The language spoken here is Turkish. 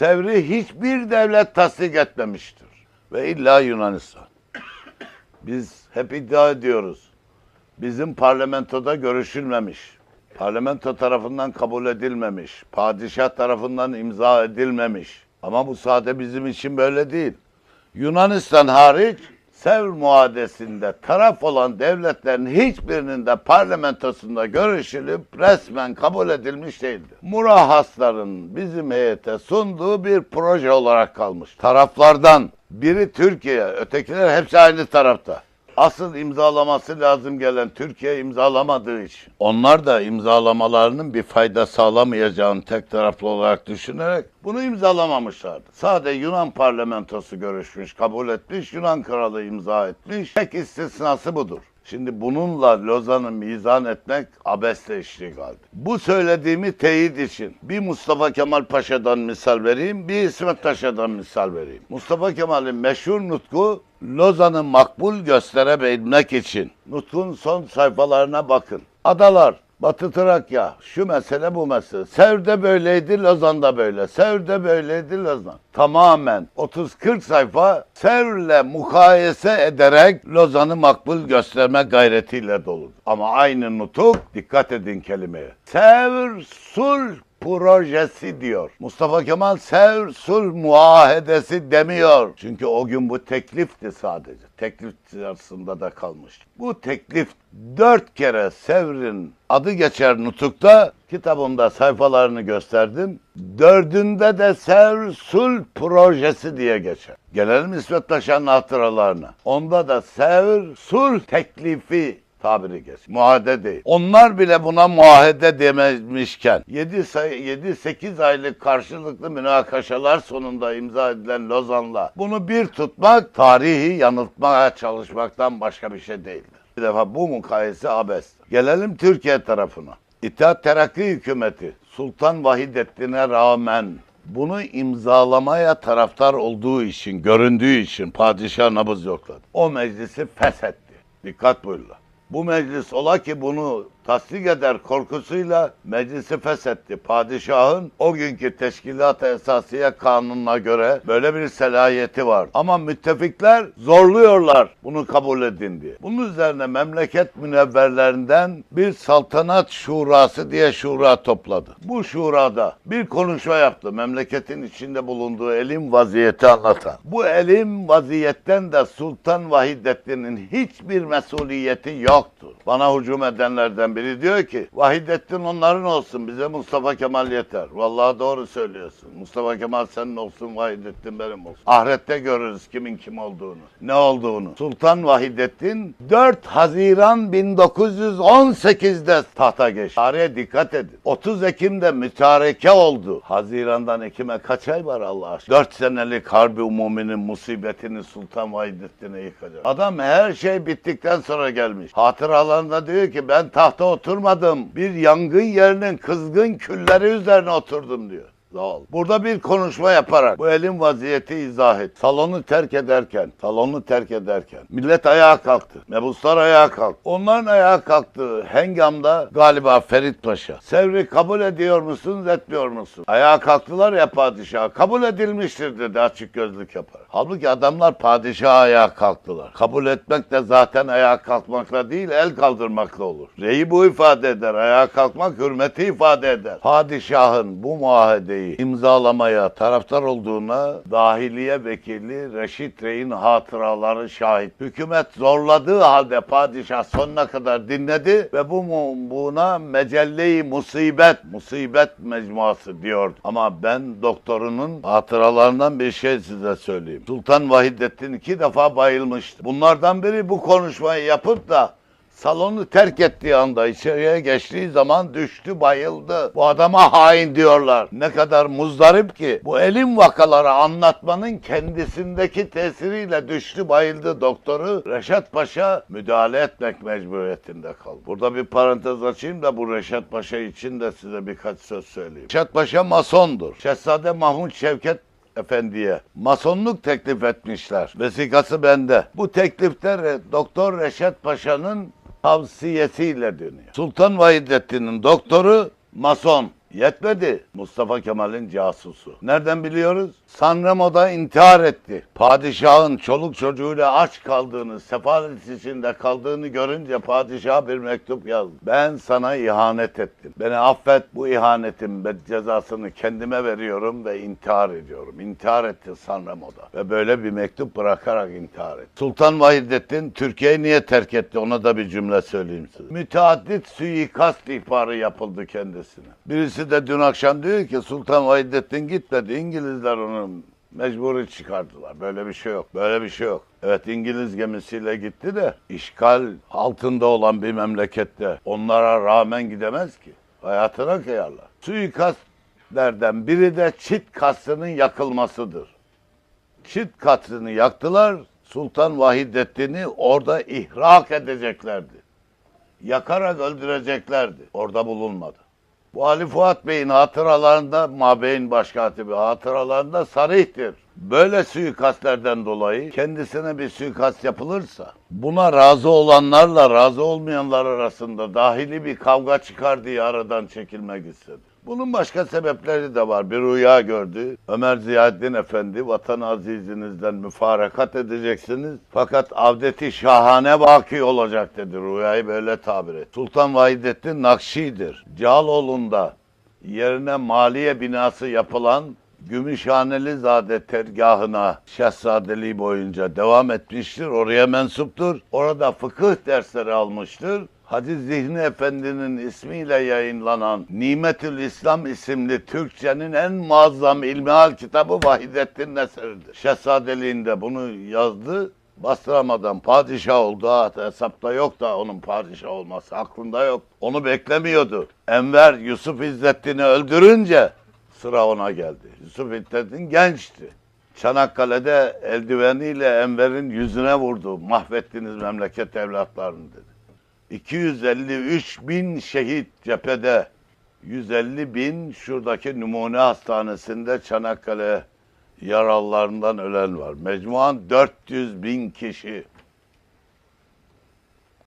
Sevri hiçbir devlet tasdik etmemiştir. Ve illa Yunanistan. Biz hep iddia ediyoruz. Bizim parlamentoda görüşülmemiş. Parlamento tarafından kabul edilmemiş. Padişah tarafından imza edilmemiş. Ama bu sade bizim için böyle değil. Yunanistan hariç Sevr muadesinde taraf olan devletlerin hiçbirinin de parlamentosunda görüşülüp resmen kabul edilmiş değildir. Murahhasların bizim heyete sunduğu bir proje olarak kalmış. Taraflardan biri Türkiye, ötekiler hepsi aynı tarafta. Asıl imzalaması lazım gelen Türkiye imzalamadığı için. Onlar da imzalamalarının bir fayda sağlamayacağını tek taraflı olarak düşünerek bunu imzalamamışlardı. Sadece Yunan parlamentosu görüşmüş, kabul etmiş, Yunan kralı imza etmiş. Tek istisnası budur. Şimdi bununla Lozan'ı mizan etmek abesle iştigaldir. Bu söylediğimi teyit için bir Mustafa Kemal Paşa'dan misal vereyim, bir İsmet Paşa'dan misal vereyim. Mustafa Kemal'in meşhur nutku Lozan'ı makbul gösterebilmek için nutkun son sayfalarına bakın. Adalar, Batı Trakya, şu mesele bu mesele. Sevr'de böyleydi, Lozan'da böyle. Sevr'de böyleydi, Lozan. Tamamen 30-40 sayfa Sevr'le mukayese ederek Lozan'ı makbul gösterme gayretiyle dolu. Ama aynı nutuk, dikkat edin kelimeye. Sevr sulh projesi diyor. Mustafa Kemal Sevr sulh muahedesi demiyor. Çünkü o gün bu teklifti sadece. Teklif sırasında da kalmış. Bu teklif dört kere Sevr'in adı geçer nutukta kitabımda sayfalarını gösterdim. Dördünde de Sevr sulh projesi diye geçer. Gelelim İsmet Paşa'nın hatıralarına. Onda da Sevr sulh teklifi tabiri geç. Muahede değil. Onlar bile buna muahede dememişken 7 say 7 8 aylık karşılıklı münakaşalar sonunda imza edilen Lozan'la bunu bir tutmak tarihi yanıltmaya çalışmaktan başka bir şey değildir. Bir defa bu mukayese abestir. Gelelim Türkiye tarafına. İttihat Terakki hükümeti Sultan Vahidettin'e rağmen bunu imzalamaya taraftar olduğu için, göründüğü için padişah nabız yokladı. O meclisi feshetti. Dikkat buyurun. Bu meclis ola ki bunu tasdik eder korkusuyla meclisi feshetti. Padişahın o günkü teşkilat-ı esasiye kanununa göre böyle bir selahiyeti var. Ama müttefikler zorluyorlar bunu kabul edin diye. Bunun üzerine memleket münevverlerinden bir saltanat şurası diye şura topladı. Bu şurada bir konuşma yaptı memleketin içinde bulunduğu elim vaziyeti anlatan. Bu elim vaziyetten de Sultan Vahidettin'in hiçbir mesuliyeti yoktu. Bana hücum edenlerden biri diyor ki Vahidettin onların olsun bize Mustafa Kemal yeter. Vallahi doğru söylüyorsun. Mustafa Kemal senin olsun Vahidettin benim olsun. Ahirette görürüz kimin kim olduğunu. Ne olduğunu. Sultan Vahidettin 4 Haziran 1918'de tahta geçti. Tarihe dikkat edin. 30 Ekim'de mütareke oldu. Haziran'dan Ekim'e kaç ay var Allah aşkına? 4 senelik harbi umuminin musibetini Sultan Vahidettin'e yıkacak. Adam her şey bittikten sonra gelmiş. Hatıralarında diyor ki ben tahta oturmadım. Bir yangın yerinin kızgın külleri üzerine oturdum diyor. Zavallı. Burada bir konuşma yaparak bu elin vaziyeti izah et. Salonu terk ederken, salonu terk ederken millet ayağa kalktı. Mebuslar ayağa kalktı. Onların ayağa kalktığı hengamda galiba Ferit Paşa. Sevri kabul ediyor musunuz, etmiyor musun? Ayağa kalktılar ya padişah. Kabul edilmiştir dedi açık gözlük yaparak. Halbuki adamlar padişaha ayağa kalktılar. Kabul etmek de zaten ayağa kalkmakla değil, el kaldırmakla olur. Reyi bu ifade eder. Ayağa kalkmak hürmeti ifade eder. Padişahın bu muahedeyi imzalamaya taraftar olduğuna dahiliye vekili Reşit Rey'in hatıraları şahit. Hükümet zorladığı halde padişah sonuna kadar dinledi ve bu buna mecelle-i musibet, musibet mecmuası diyor. Ama ben doktorunun hatıralarından bir şey size söyleyeyim. Sultan Vahidettin iki defa bayılmıştı. Bunlardan biri bu konuşmayı yapıp da Salonu terk ettiği anda içeriye geçtiği zaman düştü bayıldı. Bu adama hain diyorlar. Ne kadar muzdarip ki bu elim vakaları anlatmanın kendisindeki tesiriyle düştü bayıldı doktoru Reşat Paşa müdahale etmek mecburiyetinde kaldı. Burada bir parantez açayım da bu Reşat Paşa için de size birkaç söz söyleyeyim. Reşat Paşa masondur. Şehzade Mahmut Şevket Efendi'ye masonluk teklif etmişler. Vesikası bende. Bu teklifte Re- Doktor Reşat Paşa'nın tavsiyesiyle dönüyor. Sultan Vahidettin'in doktoru mason. Yetmedi. Mustafa Kemal'in casusu. Nereden biliyoruz? Sanremo'da intihar etti. Padişahın çoluk çocuğuyla aç kaldığını, sefalet içinde kaldığını görünce padişah bir mektup yazdı. Ben sana ihanet ettim. Beni affet bu ihanetin cezasını kendime veriyorum ve intihar ediyorum. İntihar etti Sanremo'da. Ve böyle bir mektup bırakarak intihar etti. Sultan Vahidettin Türkiye'yi niye terk etti? Ona da bir cümle söyleyeyim size. Müteaddit suikast ihbarı yapıldı kendisine. Birisi de dün akşam diyor ki Sultan Vahidettin gitmedi. İngilizler onu mecburi çıkardılar. Böyle bir şey yok. Böyle bir şey yok. Evet İngiliz gemisiyle gitti de işgal altında olan bir memlekette onlara rağmen gidemez ki. Hayatına kıyarlar. Suikastlerden biri de Çit kastının yakılmasıdır. Çit katrını yaktılar. Sultan Vahidettin'i orada ihrak edeceklerdi. Yakarak öldüreceklerdi. Orada bulunmadı. Bu Ali Fuat Bey'in hatıralarında, Mabey'in başkatibi hatıralarında sarihtir. Böyle suikastlerden dolayı kendisine bir suikast yapılırsa, buna razı olanlarla razı olmayanlar arasında dahili bir kavga çıkar diye aradan çekilmek istedi. Bunun başka sebepleri de var. Bir rüya gördü. Ömer Ziyaddin Efendi vatan azizinizden müfarakat edeceksiniz. Fakat avdeti şahane baki olacak dedi. Rüyayı böyle tabir et. Sultan Vahidettin Nakşi'dir. Cağaloğlu'nda yerine maliye binası yapılan Gümüşhaneli Zade tergahına şehzadeliği boyunca devam etmiştir. Oraya mensuptur. Orada fıkıh dersleri almıştır. Hacı Zihni Efendi'nin ismiyle yayınlanan Nimetül İslam isimli Türkçenin en muazzam ilmihal kitabı Vahidettin eseridir. Şehzadeliğinde bunu yazdı. Bastıramadan padişah oldu. Ha, hesapta yok da onun padişah olması aklında yok. Onu beklemiyordu. Enver Yusuf İzzettin'i öldürünce sıra ona geldi. Yusuf İzzettin gençti. Çanakkale'de eldiveniyle Enver'in yüzüne vurdu. Mahvettiniz memleket evlatlarını dedi. 253 bin şehit cephede, 150 bin şuradaki numune hastanesinde Çanakkale yaralılarından ölen var. Mecmuan 400 bin kişi.